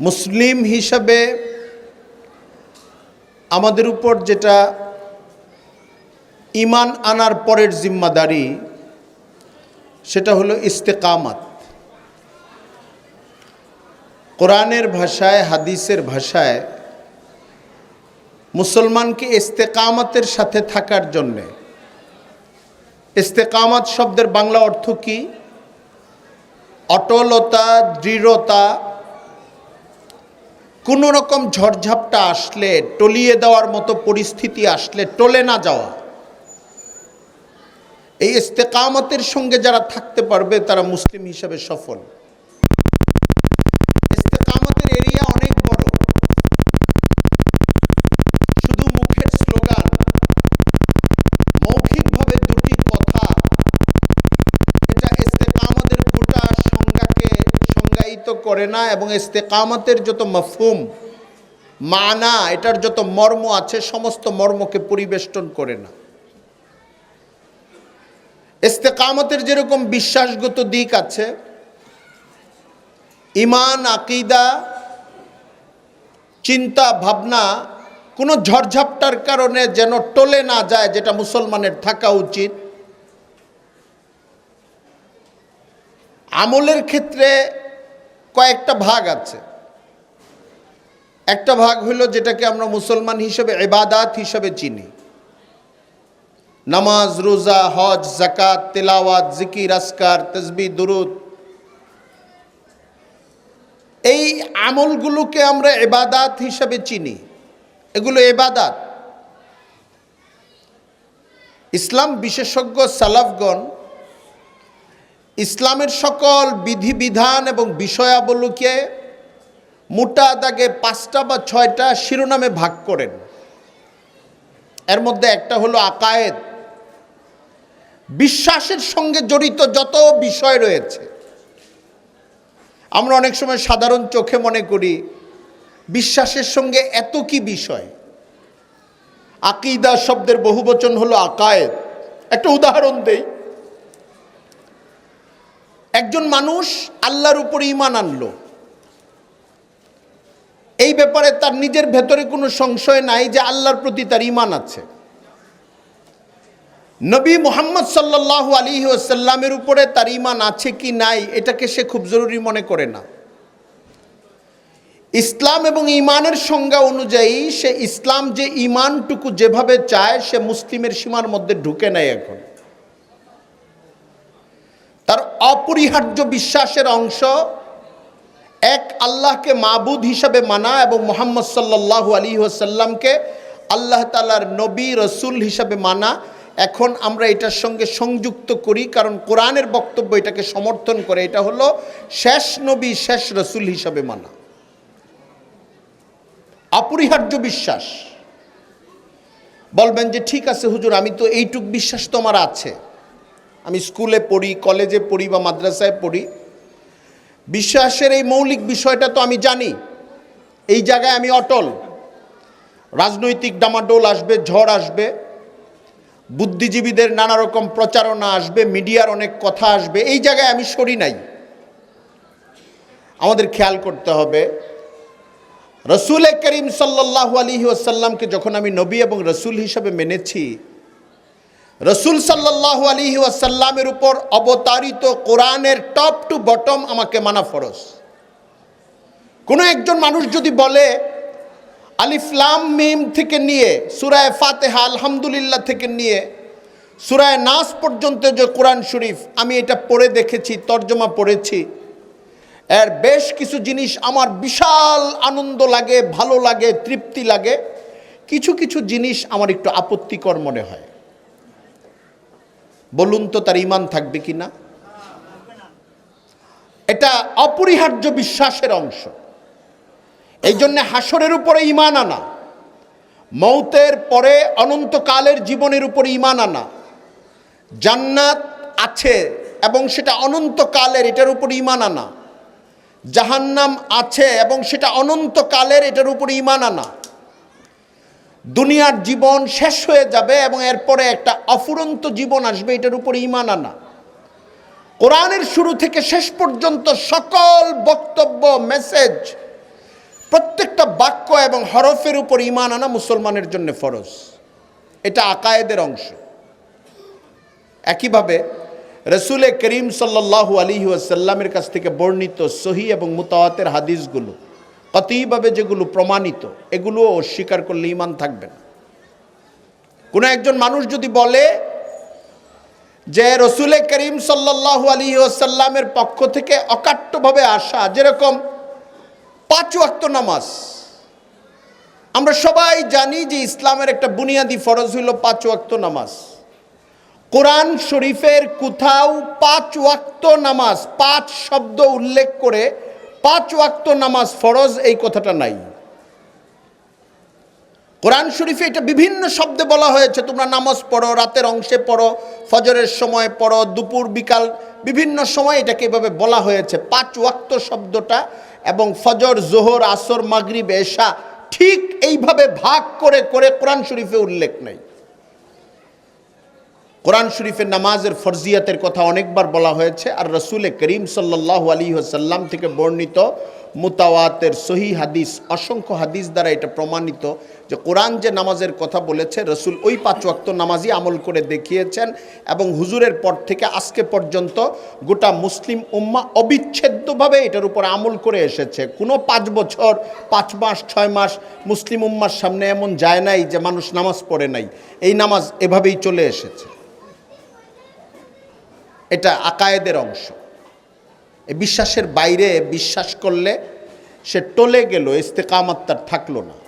মুসলিম হিসাবে আমাদের উপর যেটা ইমান আনার পরের জিম্মাদারি, সেটা হলো ইস্তেকামাত। কোরআনের ভাষায়, হাদিসের ভাষায় মুসলমানকে ইস্তেকামাতের সাথে থাকার জন্যে। ইস্তেকামাত শব্দের বাংলা অর্থ কি? অটলতা, দৃঢ়তা কোনো রকম ঝড়ঝাপটা আসলে, টলিয়ে দেওয়ার মতো পরিস্থিতি আসলে টলে না যাওয়া। এই ইস্তেকামতের সঙ্গে যারা থাকতে পারবে, তারা মুসলিম হিসাবে সফল। করে না এবং ইস্তেকামতের যত মফহুম, মানা, এটার যত মর্ম আছে, সমস্ত মর্মকে পরিবেষ্টন করে না। ইস্তেকামতের যেরকম বিশ্বাসগত দিক আছে, ইমান, আকিদা, চিন্তা, ভাবনা, কোনো ঝড়ঝাপটার কারণে যেন টলে না যায়, যেটা মুসলমানের থাকা উচিত। আমলের ক্ষেত্রে কয়েকটা ভাগ আছে। একটা ভাগ হলো যেটাকে আমরা মুসলমান হিসেবে এবাদাত হিসেবে চিনি। নামাজ, রোজা, হজ জাকাত তেলাওয়াত, জিকির আসকার তসবি দুরুদ। এই আমলগুলোকে আমরা এবাদাত হিসাবে চিনি। এগুলো এবাদাত ইসলাম বিশেষজ্ঞ সালাফগণ ইসলামের সকল বিধিবিধান এবং বিষয়াবলীকে মোটা দাগে পাঁচটা বা ছয়টা শিরোনামে ভাগ করেন। এর মধ্যে একটা হলো আকায়েদ। বিশ্বাসের সঙ্গে জড়িত যত বিষয় রয়েছে, আমরা অনেক সময় সাধারণ চোখে মনে করি, বিশ্বাসের সঙ্গে এত কি বিষয়? আকিদা শব্দের বহুবচন হলো আকায়েদ। একটা উদাহরণ দেই। একজন মানুষ আল্লাহর উপর ইমান আনলো। এই ব্যাপারে তার নিজের ভেতরে কোনো সংশয় নাই যে আল্লাহর প্রতি তার ইমান আছে। নবী মোহাম্মদ সাল্লাহ আলী ওসাল্লামের উপরে তার ইমান আছে কি নাই, এটাকে সে খুব জরুরি মনে করে না। ইসলাম এবং ইমানের সংজ্ঞা অনুযায়ী সে ইসলাম যে ইমানটুকু যেভাবে চায়, সে মুসলিমের সীমার মধ্যে ঢুকে নেয় এখন। অপরিহার্য বিশ্বাসের অংশ এক আল্লাহকে মাবুদ হিসাবে মানা এবং মোহাম্মদ সাল্লাহ আলী ওসাল্লামকে আল্লাহ তালার নবী, রসুল হিসাবে মানা। এখন আমরা এটার সঙ্গে সংযুক্ত করি, কারণ কোরআনের বক্তব্য এটাকে সমর্থন করে। এটা হলো শেষ নবী, শেষ রসুল হিসাবে মানা। অপরিহার্য বিশ্বাস। বলবেন যে, ঠিক আছে হুজুর, আমি তো এইটুক বিশ্বাস তোমার আছে। আমি স্কুলে পড়ি, কলেজে পড়ি বা মাদ্রাসায় পড়ি। বিশ্বাসের এই মৌলিক বিষয়টা তো আমি জানি। এই জায়গায় আমি অটল। রাজনৈতিক ডামাডোল আসবে, ঝড় আসবে। বুদ্ধিজীবীদের নানা রকম প্রচারণা আসবে, মিডিয়ার অনেক কথা আসবে। এই জায়গায় আমি সরি নাই। আমাদের খেয়াল করতে হবে, রসুল করিম সাল্লাহ আলী ওসাল্লামকে যখন আমি নবী এবং রসুল হিসাবে মেনেছি রসুল সাল্লাহ আলী ওয়াসাল্লামের উপর অবতারিত কোরআনের টপ টু বটম আমাকে মানা ফরস কোনো একজন মানুষ যদি বলে আলিফলাম মিম থেকে নিয়ে, সুরায় ফাতেহা আলহামদুলিল্লাহ থেকে নিয়ে, সুরায় নাস পর্যন্ত যে কোরআন শরীফ, আমি এটা পড়ে দেখেছি, তর্জমা পড়েছি, এর বেশ কিছু জিনিস আমার বিশাল আনন্দ লাগে, ভালো লাগে, তৃপ্তি লাগে, কিছু কিছু জিনিস আমার একটু আপত্তিকর মনে হয়। বলুন তো তার ইমান থাকবে কি না? এটা অপরিহার্য বিশ্বাসের অংশ। এই জন্যে হাসরের উপরে ইমান আনা, মৌতের পরে অনন্তকালের জীবনের উপরে ইমান আনা, জান্নাত আছে এবং সেটা অনন্তকালের এটার উপর ইমান আনা, জাহান্নাম আছে এবং সেটা অনন্তকালের এটার উপর ইমান আনা। দুনিয়ার জীবন শেষ হয়ে যাবে এবং এরপরে একটা অফুরন্ত জীবন আসবে, এটার উপর ইমান আনা। কোরআনের শুরু থেকে শেষ পর্যন্ত সকল বক্তব্য, মেসেজ, প্রত্যেকটা বাক্য এবং হরফের উপর ইমান আনা মুসলমানের জন্য ফরজ। এটা আকায়েদের অংশ। একইভাবে রসুলে করিম সাল্লাল্লাহু আলাইহি ওয়াসাল্লামের কাছ থেকে বর্ণিত সহি এবং মুতাওয়াতের হাদিসগুলো কতইভাবে যেগুলো প্রমাণিত, এগুলোও অস্বীকার করলে ইমান থাকবে না। কোনো একজন মানুষ যদি বলে যে রসুলে করিম সাল্লাল্লাহু আলাইহি ওয়াসাল্লামের পক্ষ থেকে অকাট্যভাবে আসা, যেরকম পাঁচ ওয়াক্ত নামাজ, আমরা সবাই জানি যে ইসলামের একটা বুনিয়াদি ফরজ হইল পাঁচ ওয়াক্ত নামাজ। কোরআন শরীফের কোথাও পাঁচ ওয়াক্ত নামাজ, পাঁচ শব্দ উল্লেখ করে পাঁচ ওয়াক্ত নামাজ ফরজ, এই কথাটা নাই। কোরআন শরীফে এটা বিভিন্ন শব্দে বলা হয়েছে, তোমরা নামাজ পড়ো, রাতের অংশে পড়ো, ফজরের সময় পড়ো, দুপুর, বিকাল, বিভিন্ন সময় এটাকে এভাবে বলা হয়েছে। পাঁচ ওয়াক্ত শব্দটা এবং ফজর, জোহর, আসর, মাগরিব, এশা ঠিক এইভাবে ভাগ করে করে কোরআন শরীফে উল্লেখ নেই। কোরআন শরীফের নামাজের ফরজিয়াতের কথা অনেকবার বলা হয়েছে আর রসুলে করিম সাল্লাহ আলী সাল্লাম থেকে বর্ণিত মুতাওয়াতের সহি হাদিস, অসংখ্য হাদিস দ্বারা এটা প্রমাণিত যে কোরআন যে নামাজের কথা বলেছে, রসুল ওই পাঁচ ওয়াক্ত নামাজই আমল করে দেখিয়েছেন এবং হুজুরের পর থেকে আজকে পর্যন্ত গোটা মুসলিম উম্মা অবিচ্ছেদ্যভাবে এটার উপর আমল করে এসেছে। কোনো পাঁচ বছর, পাঁচ মাস, ছয় মাস মুসলিম উম্মার সামনে এমন যায় নাই যে মানুষ নামাজ পড়ে নাই। এই নামাজ এভাবেই চলে এসেছে। এটা আকায়েদের অংশ। এ বিশ্বাসের বাইরে, বিশ্বাস করলে সে টলে গেল ইস্তেকামাত তার থাকল না।